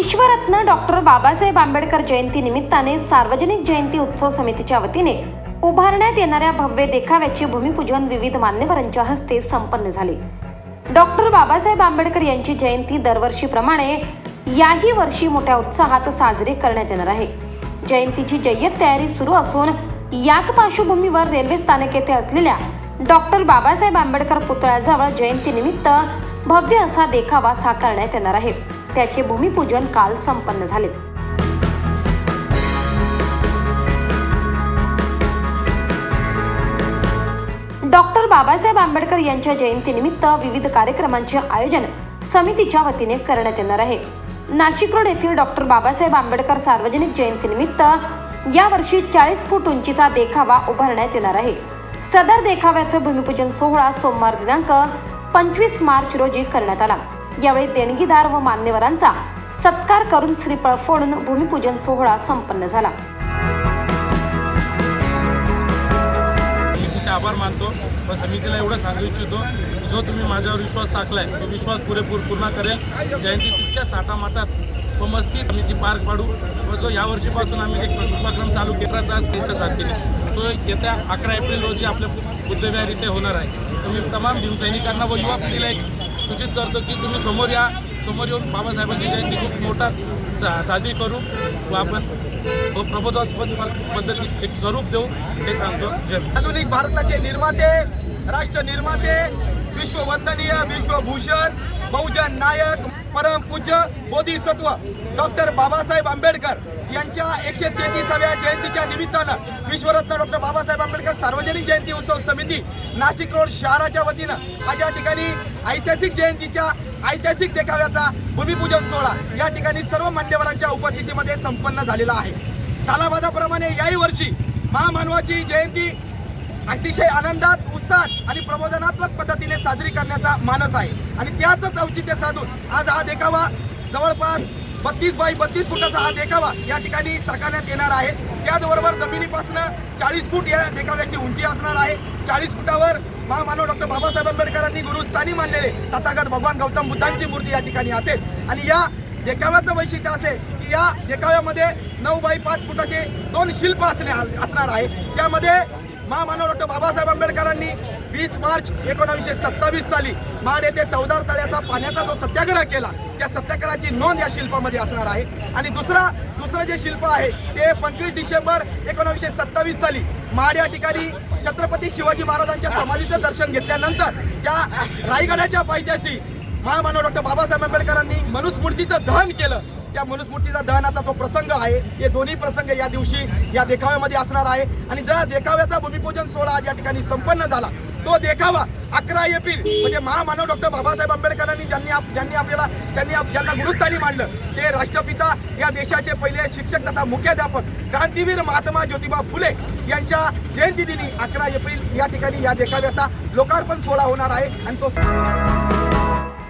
विश्वरत्न doctor Babasaheb Ambedkar Jayanti निमित्ताने सार्वजनिक जयंती उत्सव समितीच्या वतीने उभारण्यात येणाऱ्या भव्य देखाव्याचे भूमिपूजन विविध मान्यवरांच्या हस्ते संपन्न झाले. डॉक्टर बाबासाहेब आंबेडकर यांची जयंती दरवर्षीप्रमाणे याही वर्षी मोठ्या उत्साहात साजरी करण्यात येणार आहे. जयंतीची जय्यत तयारी सुरू असून याच पार्श्वभूमीवर रेल्वे स्थानक येथे असलेल्या डॉक्टर बाबासाहेब आंबेडकर पुतळ्याजवळ जयंतीनिमित्त भव्य असा देखावा साकारण्यात येणार आहे. त्याचे भूमिपूजन काल संपन्न झाले. डॉक्टर बाबासाहेब आंबेडकर यांच्या जयंतीनिमित्त विविध कार्यक्रमांचे आयोजन समितीच्या वतीने करण्यात येणार आहे. नाशिक रोड येथील डॉक्टर बाबासाहेब आंबेडकर सार्वजनिक जयंतीनिमित्त यावर्षी चाळीस फूट उंचीचा देखावा उभारण्यात येणार आहे. सदर देखाव्याचं भूमिपूजन सोहळा सोमवार दिनांक पंचवीस मार्च रोजी करण्यात आला. यावेळी देणगीदार व मान्यवरांचा सत्कार करून श्रीफळ फोडून भूमिपूजन सोहळा संपन्न झाला. आभार मानतो व समितीला एवढं सांगू इच्छितो जो तुम्ही माझ्यावर विश्वास टाकलाय तो विश्वास पुरेपूर पूर्ण करेल. जयंती तितक्या ताटामाटात व मस्ती ती पार पाडू व जो या वर्षीपासून आम्ही एक उपक्रम चालू केला तास त्यांच्या साथीने. तो येत्या अकरा एप्रिल रोजी आपल्या बुद्धविहार इथे होणार आहे. तर मी तमाम भीमसैनिकांना व युवा पिढीला एक सूचित करतो की तुम्ही समोर या. समोर येऊन बाबासाहेबांची जयंती खूप मोठा सा- साजरी करू व आपण व प्रबोधात्मक पद्धतीत एक स्वरूप देऊ हे सांगतो. जय आधुनिक भारताचे निर्माते राष्ट्र निर्माते विश्ववंदनीय विश्वभूषण बहुजन नायक परमपूज्य बोधिसत्व डॉक्टर बाबासाहेब आंबेडकर यांच्या एकशे तेहतीसाव्या जयंतीच्या निमित्तानं विश्वरत्न डॉक्टर बाबासाहेब आंबेडकर सार्वजनिक जयंती उत्सव समिती नाशिक रोड शहराच्या वतीनं आज या ठिकाणी ऐतिहासिक जयंतीच्या ऐतिहासिक देखाव्याचा भूमिपूजन सोहळा या ठिकाणी सर्व मान्यवरांच्या उपस्थितीमध्ये संपन्न झालेला आहे. सालाबादाप्रमाणे याही वर्षी महामानवाची जयंती अतिशय आनंदात उत्साहात आणि प्रबोधनात्मक पद्धतीने साजरी करण्याचा मानस आहे. आणि त्याच औचित्य साधून आज हा देखावा जवळपास बत्तीस बाय बत्तीस फुटाचा हा देखावा या ठिकाणी साकारण्यात येणार आहे. त्याचबरोबर जमिनीपासून चाळीस फूट या देखाव्याची उंची असणार आहे. चाळीस फुटावर महामानव डॉक्टर बाबासाहेब आंबेडकरांनी गुरुस्थानी मानलेले तथागत भगवान गौतम बुद्धांची मूर्ती या ठिकाणी असेल. आणि या देखाव्याचं वैशिष्ट्य असे की या देखाव्यामध्ये नऊ बाय पाच फुटाचे दोन शिल्प असणे असणार आहे. त्यामध्ये महामानव डॉक्टर बाबासाहेब आंबेडकरांनी वीस मार्च एकोणावीसशे सत्तावीस साली महाड येथे चौदार तळ्याचा पाण्याचा जो सत्याग्रह केला त्या सत्याग्रहाची नोंद या शिल्पामध्ये असणार आहे. आणि दुसरा दुसरं जे शिल्प आहे ते पंचवीस डिसेंबर एकोणावीसशे सत्तावीस साली महाड या ठिकाणी छत्रपती शिवाजी महाराजांच्या समाधीचं दर्शन घेतल्यानंतर त्या रायगडाच्या पायथ्याशी महामानव डॉक्टर बाबासाहेब आंबेडकरांनी मनुस्मृतीचं दहन केलं. त्या मनुस्मृतीचा दहनाचा जो प्रसंग आहे हे दोन्ही प्रसंग या दिवशी या देखाव्यामध्ये असणार आहे. आणि ज्या देखाव्याचा भूमिपूजन सोहळा आज या ठिकाणी संपन्न झाला तो देखावा अकरा एप्रिल म्हणजे महामानव डॉक्टर बाबासाहेब आंबेडकरांनी ज्यांनी आप- ज्यांनी आपल्याला त्यांनी आप- ज्यांना गुरुस्थानी मांडलं ते राष्ट्रपिता या देशाचे पहिले शिक्षक तथा मुख्याध्यापक क्रांतीवीर महात्मा ज्योतिबा फुले यांच्या जयंती दिनी अकरा एप्रिल या ठिकाणी या देखाव्याचा लोकार्पण सोहळा होणार आहे. आणि तो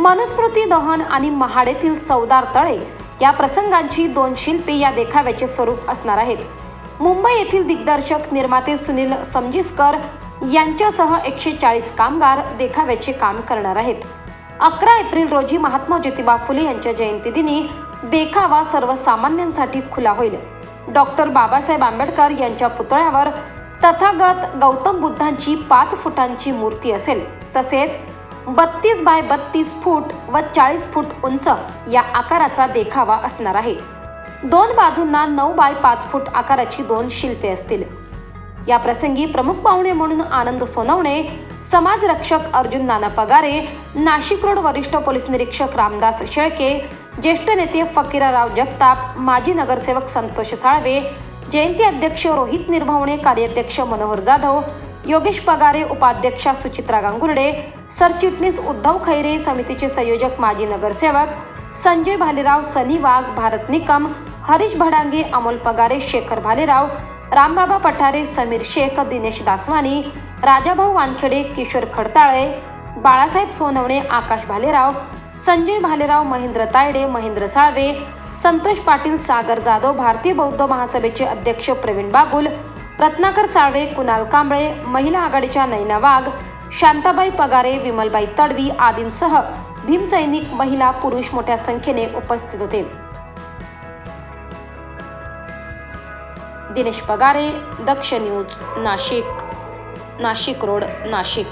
मनुस्मृती दहन आणि महाडेतील चौदार तळे या प्रसंगांची दोन शिल्पे या देखाव्याचे स्वरूप असणार आहेत. मुंबई येथील दिग्दर्शक निर्माते सुनील समजिस्कर यांच्यासह एकशे चाळीस कामगार देखाव्याचे काम करणार आहेत. अकरा एप्रिल रोजी महात्मा ज्योतिबा फुले यांच्या जयंतीदिनी देखावा सर्वसामान्यांसाठी खुला होईल. डॉक्टर बाबासाहेब आंबेडकर यांच्या पुतळ्यावर तथागत गौतम बुद्धांची पाच फुटांची मूर्ती असेल. तसेच बत्तीस बाय बत्तीस फूट व चाळीस फूट उंच या आकाराचा देखावा असणार आहे. दोन बाजूंना नऊ बाय पाच फूट आकाराची दोन शिल्पे असतील. या प्रसंगी प्रमुख पाहुणे म्हणून आनंद सोनवणे समाजरक्षक अर्जुन नाना पगारे नाशिक रोड वरिष्ठ पोलीस निरीक्षक रामदास शेळके ज्येष्ठ नेते फकीराराव जगताप माजी नगरसेवक संतोष साळवे जयंती अध्यक्ष रोहित निर्भवणे कार्याध्यक्ष मनोहर जाधव योगेश पगारे उपाध्यक्षा सुचित्रा गांगुर्डे सरचिटणीस उद्धव खैरे समितीचे संयोजक माजी नगरसेवक संजय भालेराव सनी वाघ भारत निकम हरीश भडांगे अमोल पगारे शेखर भालेराव रामबाबा पठारे समीर शेख दिनेश दासवानी राजाभाऊ वानखेडे किशोर खडताळे बाळासाहेब सोनवणे आकाश भालेराव संजय भालेराव महेंद्र तायडे महेंद्र साळवे संतोष पाटील सागर जाधव भारतीय बौद्ध महासभेचे अध्यक्ष प्रवीण बागुल रत्नाकर साळवे कुणाल कांबळे महिला आघाडीच्या नैना वाघ शांताबाई पगारे विमलबाई तडवी आदींसह भीमसैनिक महिला पुरुष मोठ्या संख्येने उपस्थित होते. दिनेश पगारे दक्ष न्यूज नाशिक. नाशिक रोड नाशिक.